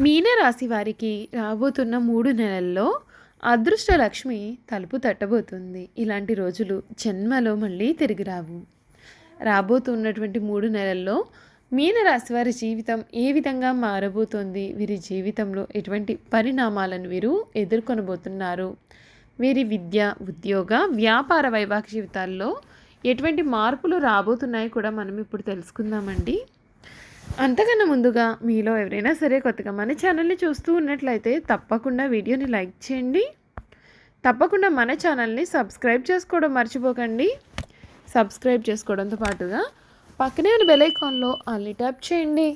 మీనరాశి వారికి రాబోతున్న మూడు నెలల్లో అదృష్ట లక్ష్మి తలుపు తట్టబోతుంది. ఇలాంటి రోజులు జన్మలో మళ్ళీ తిరిగి రావు. రాబోతున్నటువంటి మూడు నెలల్లో మీనరాశి వారి జీవితం ఏ విధంగా మారబోతోంది? వీరి జీవితంలో ఎటువంటి పరిణామాలను వీరు ఎదుర్కొనబోతున్నారు? వీరి విద్య ఉద్యోగ వ్యాపార వైవాహిక జీవితాల్లో ఎటువంటి మార్పులు రాబోతున్నాయి కూడా మనం ఇప్పుడు తెలుసుకుందామండి. అంతకన్నా ముందుగా మీలో ఎవరైనా సరే కొత్తగా మన ఛానల్ని చూస్తూ ఉన్నట్లయితే తప్పకుండా వీడియోని లైక్ చేయండి. తప్పకుండా మన ఛానల్ని సబ్స్క్రైబ్ చేసుకోవడం మర్చిపోకండి. సబ్స్క్రైబ్ చేసుకోవడంతో పాటుగా పక్కనే ఉన్న బెలైకాన్లో అల్లి ట్యాప్ చేయండి.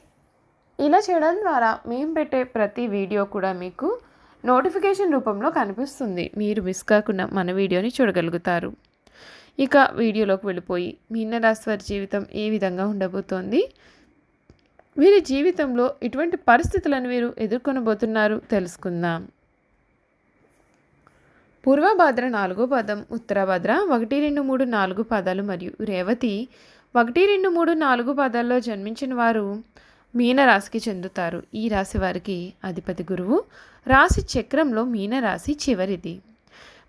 ఇలా చేయడం ద్వారా మేము పెట్టే ప్రతి వీడియో కూడా మీకు నోటిఫికేషన్ రూపంలో కనిపిస్తుంది. మీరు మిస్ కాకుండా మన వీడియోని చూడగలుగుతారు. ఇక వీడియోలోకి వెళ్ళిపోయి మీనరాశి వారి జీవితం ఏ విధంగా ఉండబోతోంది? వీరి జీవితంలో ఇటువంటి పరిస్థితులను వీరు ఎదుర్కొనబోతున్నారు తెలుసుకుందాం. పూర్వభద్ర నాలుగో పదం ఉత్తరభద్ర ఒకటి రెండు మూడు నాలుగు పదాలు మరియు రేవతి ఒకటి రెండు మూడు నాలుగు పదాల్లో జన్మించిన వారు మీనరాశికి చెందుతారు. ఈ రాశి వారికి అధిపతి గురువు రాశి చక్రంలో మీనరాశి చివరిది.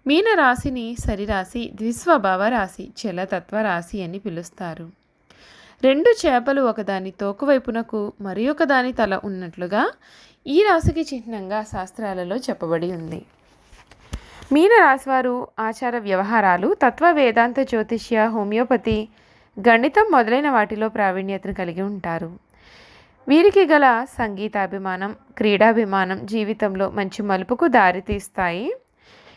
మీనరాశిని సరిరాశి ద్విస్వభావ రాశి చలతత్వ రాశి అని పిలుస్తారు. రెండు చేపలు ఒకదాని తోకవైపునకు మరి ఒకదాని తల ఉన్నట్లుగా ఈ రాశికి చిహ్నంగా శాస్త్రాలలో చెప్పబడి ఉంది. మీన రాశివారు ఆచార వ్యవహారాలు తత్వ వేదాంత జ్యోతిష్య హోమియోపతి గణితం మొదలైన వాటిలో ప్రావీణ్యతను కలిగి ఉంటారు. వీరికి గల సంగీతాభిమానం క్రీడాభిమానం జీవితంలో మంచి మలుపుకు దారితీస్తాయి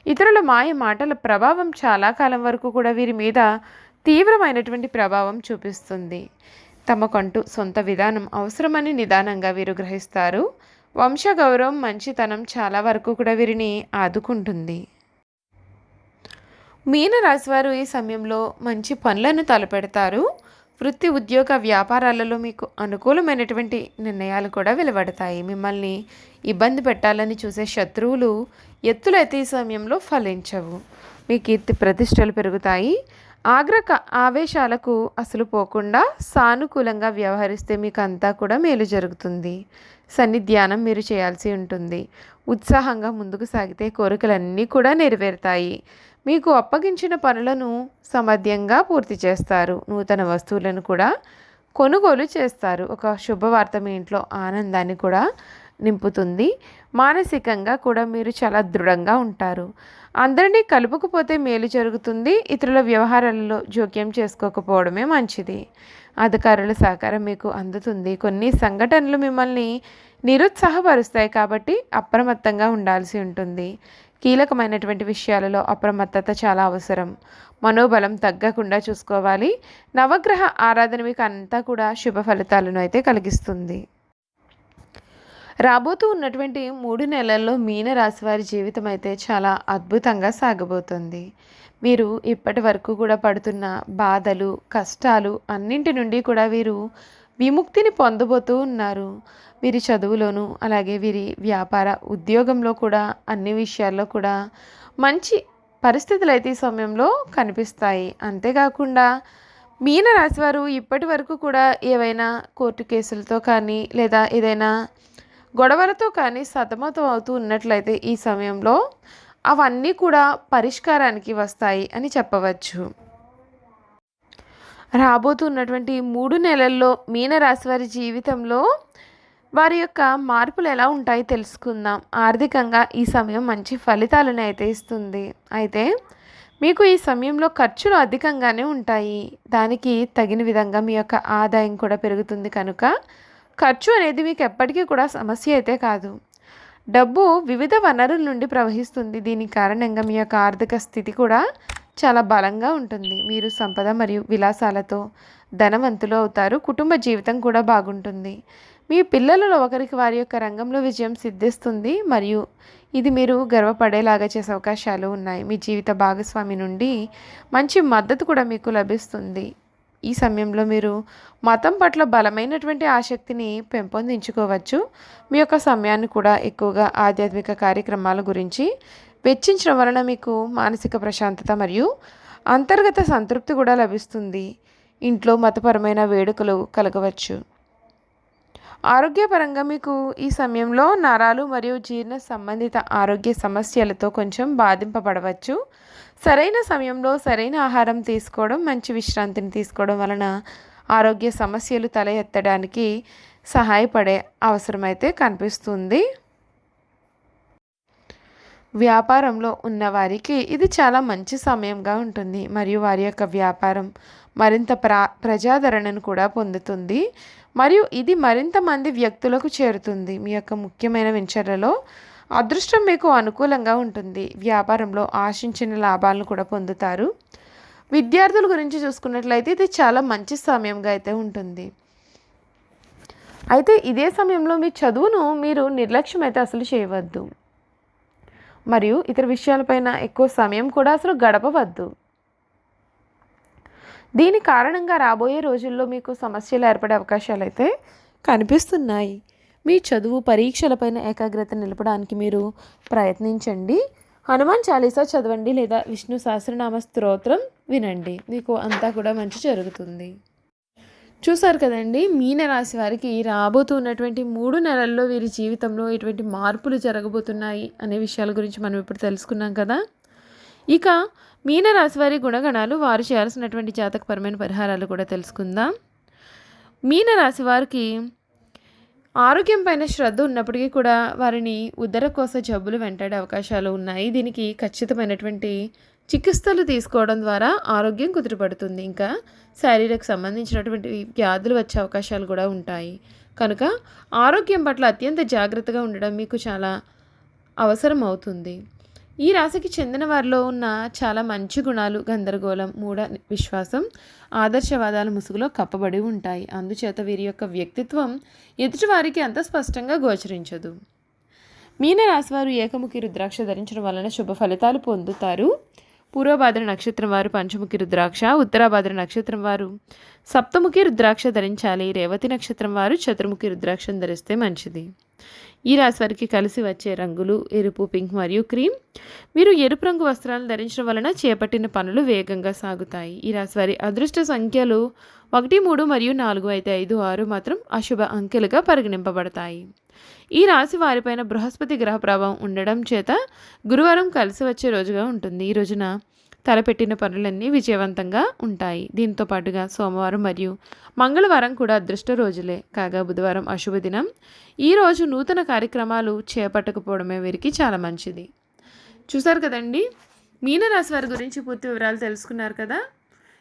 ఇతరుల మాయ మాటల ప్రభావం చాలా కాలం వరకు కూడా వీరి మీద తీవ్రమైనటువంటి ప్రభావం చూపిస్తుంది. తమకంటూ సొంత విధానం అవసరమని నిదానంగా వీరు గ్రహిస్తారు. వంశ గౌరవం మంచితనం చాలా వరకు కూడా వీరిని ఆదుకుంటుంది. మీనరాశివారు ఈ సమయంలో మంచి పనులను తలపెడతారు. వృత్తి ఉద్యోగ వ్యాపారాలలో మీకు అనుకూలమైనటువంటి నిర్ణయాలు కూడా వెలువడతాయి. మిమ్మల్ని ఇబ్బంది పెట్టాలని చూసే శత్రువులు ఎత్తులైతే ఈ సమయంలో ఫలించవు. మీ కీర్తి ప్రతిష్టలు పెరుగుతాయి. ఆగ్రక ఆవేశాలకు అసలు పోకుండా సానుకూలంగా వ్యవహరిస్తే మీకు అంతా కూడా మేలు జరుగుతుంది. సన్నిధ్యానం మీరు చేయాల్సి ఉంటుంది. ఉత్సాహంగా ముందుకు సాగితే కోరికలన్నీ కూడా నెరవేరుతాయి. మీకు అప్పగించిన పనులను సమర్థ్యంగా పూర్తి చేస్తారు. నూతన వస్తువులను కూడా కొనుగోలు చేస్తారు. ఒక శుభవార్త మీ ఇంట్లో ఆనందాన్ని కూడా నింపుతుంది. మానసికంగా కూడా మీరు చాలా దృఢంగా ఉంటారు. అందరినీ కలుపుకుపోతే మేలు జరుగుతుంది. ఇతరుల వ్యవహారాలలో జోక్యం చేసుకోకపోవడమే మంచిది. అధికారుల సహకారం మీకు అందుతుంది. కొన్ని సంఘటనలు మిమ్మల్ని నిరుత్సాహపరుస్తాయి కాబట్టి అప్రమత్తంగా ఉండాల్సి ఉంటుంది. కీలకమైనటువంటి విషయాలలో అప్రమత్తత చాలా అవసరం. మనోబలం తగ్గకుండా చూసుకోవాలి. నవగ్రహ ఆరాధన మీకు అంతా కూడా శుభ ఫలితాలను అయితే కలిగిస్తుంది. రాబోతూ ఉన్నటువంటి మూడు నెలల్లో మీనరాశి వారి జీవితం అయితే చాలా అద్భుతంగా సాగబోతుంది. మీరు ఇప్పటి వరకు కూడా పడుతున్న బాధలు కష్టాలు అన్నింటి నుండి కూడా వీరు విముక్తిని పొందబోతూ ఉన్నారు. వీరి చదువులోనూ అలాగే వీరి వ్యాపార ఉద్యోగంలో కూడా అన్ని విషయాల్లో కూడా మంచి పరిస్థితులు అయితే ఈ సమయంలో కనిపిస్తాయి. అంతేకాకుండా మీన రాశివారు ఇప్పటి వరకు కూడా ఏవైనా కోర్టు కేసులతో కానీ లేదా ఏదైనా గొడవలతో కానీ సతమతం అవుతూ ఉన్నట్లయితే ఈ సమయంలో అవన్నీ కూడా పరిష్కారానికి వస్తాయి అని చెప్పవచ్చు. రాబోతున్నటువంటి మూడు నెలల్లో మీనరాశి వారి జీవితంలో వారి యొక్క మార్పులు ఎలా ఉంటాయి తెలుసుకుందాం. ఆర్థికంగా ఈ సమయం మంచి ఫలితాలను అయితే ఇస్తుంది. అయితే మీకు ఈ సమయంలో ఖర్చులు అధికంగానే ఉంటాయి. దానికి తగిన విధంగా మీ యొక్క ఆదాయం కూడా పెరుగుతుంది కనుక ఖర్చు అనేది మీకు ఎప్పటికీ కూడా సమస్య అయితే కాదు. డబ్బు వివిధ వనరుల నుండి ప్రవహిస్తుంది. దీని కారణంగా మీ యొక్క ఆర్థిక స్థితి కూడా చాలా బలంగా ఉంటుంది. మీరు సంపద మరియు విలాసాలతో ధనవంతులు అవుతారు. కుటుంబ జీవితం కూడా బాగుంటుంది. మీ పిల్లలలో ఒకరికి వారి యొక్క రంగంలో విజయం సిద్ధిస్తుంది మరియు ఇది మీరు గర్వపడేలాగా చేసే అవకాశాలు ఉన్నాయి. మీ జీవిత భాగస్వామి నుండి మంచి మద్దతు కూడా మీకు లభిస్తుంది. ఈ సమయంలో మీరు మతం పట్ల బలమైనటువంటి ఆసక్తిని పెంపొందించుకోవచ్చు. మీ యొక్క సమయాన్ని కూడా ఎక్కువగా ఆధ్యాత్మిక కార్యక్రమాల గురించి వెచ్చించడం వలన మీకు మానసిక ప్రశాంతత మరియు అంతర్గత సంతృప్తి కూడా లభిస్తుంది. ఇంట్లో మతపరమైన వేడుకలు కలగవచ్చు. ఆరోగ్యపరంగా మీకు ఈ సమయంలో నరాలు మరియు జీర్ణ సంబంధిత ఆరోగ్య సమస్యలతో కొంచెం బాధింపబడవచ్చు. సరైన సమయంలో సరైన ఆహారం తీసుకోవడం మంచి విశ్రాంతిని తీసుకోవడం వలన ఆరోగ్య సమస్యలు తల ఎత్తడానికి సహాయపడే అవసరమైతే కనిపిస్తుంది. వ్యాపారంలో ఉన్నవారికి ఇది చాలా మంచి సమయంగా ఉంటుంది. మరియు వారి యొక్క వ్యాపారం మరింత ప్రా ప్రజాదరణను కూడా పొందుతుంది. మరియు ఇది మరింత మంది వ్యక్తులకు చేరుతుంది. మీ యొక్క ముఖ్యమైన వెంచర్లలో అదృష్టం మీకు అనుకూలంగా ఉంటుంది. వ్యాపారంలో ఆశించిన లాభాలను కూడా పొందుతారు. విద్యార్థుల గురించి చూసుకున్నట్లయితే ఇది చాలా మంచి సమయంగా అయితే ఉంటుంది. అయితే ఇదే సమయంలో మీ చదువును మీరు నిర్లక్ష్యం అయితే అసలు చేయవద్దు. మరియు ఇతర విషయాలపైన ఎక్కువ సమయం కూడా అసలు గడపవద్దు. దీని కారణంగా రాబోయే రోజుల్లో మీకు సమస్యలు ఏర్పడే అవకాశాలు అయితే కనిపిస్తున్నాయి. మీ చదువు పరీక్షలపైన ఏకాగ్రత నిలపడానికి మీరు ప్రయత్నించండి. హనుమాన్ చాలీసా చదవండి లేదా విష్ణు సహస్రనామ స్తోత్రం వినండి. మీకు అంతా కూడా మంచి జరుగుతుంది. చూసారు కదండి మీన రాశి వారికి రాబోతున్నటువంటి మూడు నెలల్లో వీరి జీవితంలో ఎటువంటి మార్పులు జరగబోతున్నాయి అనే విషయాల గురించి మనం ఇప్పుడు తెలుసుకున్నాం కదా. ఇక మీన రాశి వారి గుణగణాలు వారు చేయాల్సినటువంటి జాతకపరమైన పరిహారాలు కూడా తెలుసుకుందాం. మీన రాశి వారికి ఆరోగ్యం పైన శ్రద్ధ ఉన్నప్పటికీ కూడా వారిని ఉదరకోస జబ్బులు వెంటాడే అవకాశాలు ఉన్నాయి. దీనికి ఖచ్చితమైనటువంటి చికిత్సలు తీసుకోవడం ద్వారా ఆరోగ్యం కుదురుపడుతుంది ఇంకా శారీరకు సంబంధించినటువంటి వ్యాధులు వచ్చే అవకాశాలు కూడా ఉంటాయి. కనుక ఆరోగ్యం పట్ల అత్యంత జాగ్రత్తగా ఉండడం మీకు చాలా అవసరం అవుతుంది ఈ రాశికి చెందిన వారిలో ఉన్న చాలా మంచి గుణాలు గందరగోళం మూఢ విశ్వాసం ఆదర్శవాదాల ముసుగులో కప్పబడి ఉంటాయి. అందుచేత వీరి యొక్క వ్యక్తిత్వం ఎదుటివారికి అంత స్పష్టంగా గోచరించదు. మీనరాశివారు ఏకముఖి రుద్రాక్ష ధరించడం వలన శుభ ఫలితాలు పొందుతారు. పూర్వభాద్ర నక్షత్రం వారు పంచముఖి రుద్రాక్ష ఉత్తరాభాద్ర నక్షత్రం వారు. సప్తముఖి రుద్రాక్ష ధరించాలి. రేవతి నక్షత్రం వారు చతుర్ముఖి రుద్రాక్షను ధరిస్తే మంచిది. ఈ రాశి వారికి కలిసి వచ్చే రంగులు ఎరుపు పింక్ మరియు క్రీమ్. మీరు ఎరుపు రంగు వస్త్రాలను ధరించడం వలన చేపట్టిన పనులు వేగంగా సాగుతాయి. ఈ రాశి వారి అదృష్ట సంఖ్యలు ఒకటి మూడు మరియు నాలుగు అయితే ఐదు ఆరు మాత్రం అశుభ అంకెలుగా పరిగణింపబడతాయి. ఈ రాశి వారిపైన బృహస్పతి గ్రహ ప్రభావం ఉండడం చేత గురువారం కలిసి వచ్చే రోజుగా ఉంటుంది. ఈ రోజున తలపెట్టిన పనులన్నీ విజయవంతంగా ఉంటాయి. దీంతో పాటుగా సోమవారం మరియు మంగళవారం కూడా అదృష్ట రోజులే. కాగా బుధవారం అశుభ దినం. ఈరోజు నూతన కార్యక్రమాలు చేపట్టకపోవడమే వీరికి చాలా మంచిది. చూసారు కదండి? మీనరాశి వారి గురించి పూర్తి వివరాలు తెలుసుకున్నారు కదా?